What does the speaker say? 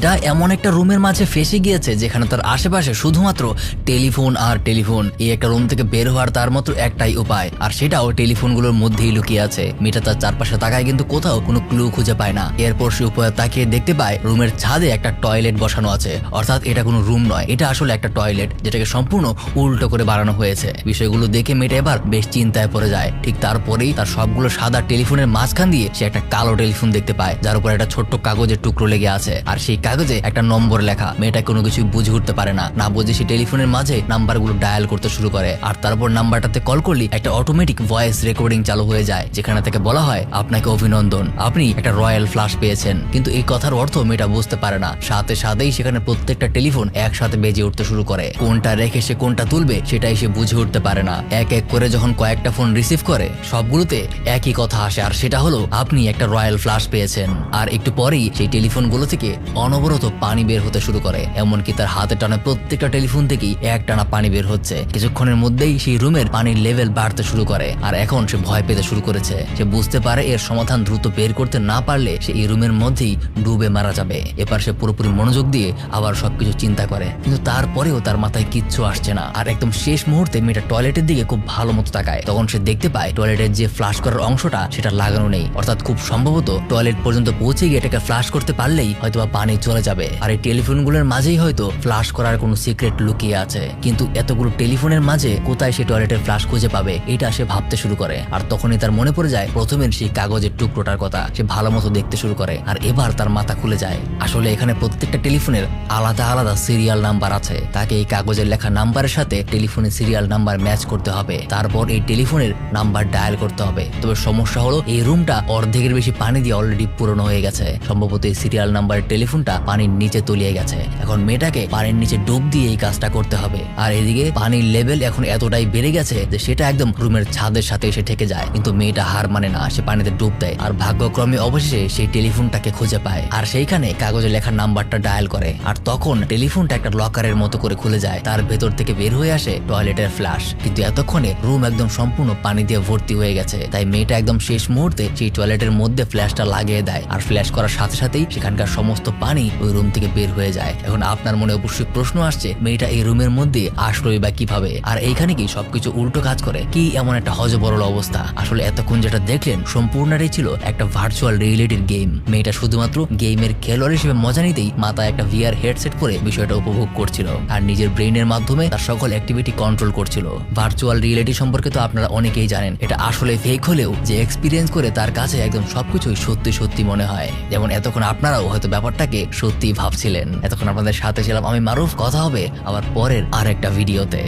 মেয়েটা এমন একটা রুমের মাঝে ফেসে গিয়েছে যেখানে তার আশেপাশে শুধুমাত্র টেলিফোন আর টেলিফোন। এই একটা রুম থেকে বের হওয়ার তার মাত্র একটাই উপায়। আর সেটাও টেলিফোনগুলোর মধ্যেই লুকিয়ে আছে। মেয়েটা তার চারপাশে তাকায় কিন্তু কোথাও কোনো ক্লু খুঁজে পায় না। এরপর সে উপরে তাকিয়ে দেখতে পায়, রুমের ছাদে একটা টয়লেট বসানো আছে। অর্থাৎ এটা কোনো রুম নয়, এটা আসলে একটা টয়লেট, যেটাকে সম্পূর্ণ উল্টো করে বানানো হয়েছে। বিষয়গুলো দেখে মেয়েটা এবার বেশ চিন্তায় পড়ে যায়। ঠিক তারপরেই তার সবগুলো সাদা টেলিফোনের মাঝখান দিয়ে সে একটা কালো টেলিফোন দেখতে পায়, যার উপর একটা ছোট্ট কাগজের টুকরো লেগে আছে। আর সেই কাগজে একটা নম্বর লেখা, মেয়েটা কোনো কিছু বুঝে উঠতে পারে না। না বুঝে সে টেলিফোনের মাঝে নাম্বারগুলো ডায়াল করতে শুরু করে। আর তারপর নাম্বারটাতে কল করলে একটা অটোমেটিক ভয়েস রেকর্ডিং চালু হয়ে যায়, যেখানে থেকে বলা হয়, আপনাকে অভিনন্দন। আপনি একটা রয়্যাল ফ্লাশ পেয়েছেন। কিন্তু এই কথার অর্থ মেয়েটা বুঝতে পারে না। সাথে সাথেই সেখানে প্রত্যেকটা টেলিফোন একসাথে বেজে উঠতে শুরু করে। কোনটা রেখে সে কোনটা তুলবে, সেটাই সে বুঝে উঠতে পারে না। এক এক করে যখন কয়েকটা ফোন রিসিভ করে, সবগুলোতে একই কথা আসে। আর সেটা হলো, আপনি একটা রয়্যাল ফ্লাশ পেয়েছেন। আর একটু পরেই সেই টেলিফোনগুলো থেকে অনবরত পানি বের হতে শুরু করে, এমনকি তার হাতে টানা প্রত্যেকটা টেলিফোন থেকেই এক টানা পানি বের হচ্ছে। কিছুক্ষণের মধ্যেই সেই রুমের পানির লেভেল বাড়তে শুরু করে, আর এখন সে ভয় পেতে শুরু করেছে। সে বুঝতে পারে এর সমাধান দ্রুত বের করতে না পারলে সে এই রুমের মধ্যেই ডুবে মারা যাবে। এবার সে পুরোপুরি মনোযোগ দিয়ে আবার সবকিছু চিন্তা করে, কিন্তু তারপরেও তার মাথায় কিচ্ছু আসছে না। আর একদম শেষ মুহূর্তে মেয়েটা টয়লেটের দিকে খুব ভালো মতো তাকায়। তখন সে দেখতে পায় টয়লেটের যে ফ্লাশ করার অংশটা, সেটা লাগানো নেই। অর্থাৎ খুব সম্ভবত টয়লেট পর্যন্ত পৌঁছে গিয়ে এটাকে ফ্লাশ করতে পারলেই হয়তো পানি চলে যাবে। আর এই টেলিফোনগুলোর মাঝেই হয়তো ফ্লাশ করার কোনো সিক্রেট লুকিয়ে আছে। কিন্তু এতগুলো টেলিফোনের মাঝে কোথায় সে টয়লেটের ফ্লাশ খুঁজে পাবে, এটা সে ভাবতে শুরু করে। আর তখনই তার মনে পড়ে যায়, প্রথমের সেই কাগজের টুকরোটার কথা সে ভালো মতো দেখতে শুরু করে। আর এবার তার মাথা খুলে যায়। আসলে এখানে প্রত্যেকটা টেলিফোনের আলাদা আলাদা সিরিয়াল নাম্বার আছে। তাকে এই কাগজের লেখা নাম্বারের সাথে টেলিফোনের সিরিয়াল নাম্বার ম্যাচ করতে হবে। তারপর এই টেলিফোনের নাম্বার ডায়াল করতে হবে। তবে সমস্যা হলো, এই রুমটা অর্ধেকের বেশি পানি দিয়ে অলরেডি পুরনো হয়ে গেছে। সম্ভবত এই সিরিয়াল নাম্বারের টেলিফোনটা পানির নিচে তলিয়ে গেছে। এখন মেয়েটাকে পানির নিচে ডুব দিয়ে এই কাজটা করতে হবে। আর এদিকে পানির লেভেল এখন এতটাই বেড়ে গেছে যে সেটা একদম রুমের ছাদের সাথে এসে ঠেকে যায়। কিন্তু মেয়েটা হার মানে না, সে পানিতে ডুব দেয়। আর ভাগ্যক্রমে অবশেষে সেই টেলিফোনটাকে খুঁজে পায়। আর সেইখানে কাগজে লেখা নাম্বারটা ডায়াল করে। আর তখন টেলিফোনটা একটা লকারের মতো করে খুলে যায়। তার ভেতর থেকে বের হয়ে আসে টয়লেটের ফ্ল্যাশ কিন্তু এতক্ষণে রুম একদম সম্পূর্ণ পানি দিয়ে ভর্তি হয়ে গেছে। তাই মেয়েটা একদম শেষ মুহূর্তে সেই টয়লেটের মধ্যে ফ্ল্যাশটা লাগিয়ে দেয়। আর ফ্ল্যাশ করার সাথে সাথেই সেখানকার সমস্ত পানি ওই রুম থেকে বের হয়ে যায়। এখন আপনার মনে অবশ্যই প্রশ্ন আসছে, মেয়েটা এই রুমের মধ্যে আসলোই বা কীভাবে? আর এইখানে কি সবকিছু উল্টো কাজ করে? কি এমন একটা হজবরল অবস্থা? আসলে এতক্ষণ যেটা দেখলেন, সম্পূর্ণটাই ছিল একটা ভার্চুয়াল রিয়েলিটির গেম মেয়েটা শুধুমাত্র গেমের খেলোয়াড় হিসেবে মজা নিতেই মাথায় একটা ভিআর হেডসেট পরে বিষয়টা উপভোগ করছিল আর নিজের ব্রেইনের মাধ্যমে তার সকল অ্যাক্টিভিটি কন্ট্রোল করছিল। ভার্চুয়াল রিয়েলিটি সম্পর্কে তো আপনারা অনেকেই জানেন, এটা আসলে ফেক হলেও যে এক্সপিরিয়েন্স করে তার কাছে একদম সবকিছুই সত্যি সত্যি মনে হয়। যেমন এতক্ষণ আপনারাও হয়তো ব্যাপারটাকে সত্যি ভাবছিলেন। এতক্ষণ আপনাদের সাথে ছিলাম আমি মারুফ, কথা হবে আবার পরের আর একটা ভিডিওতে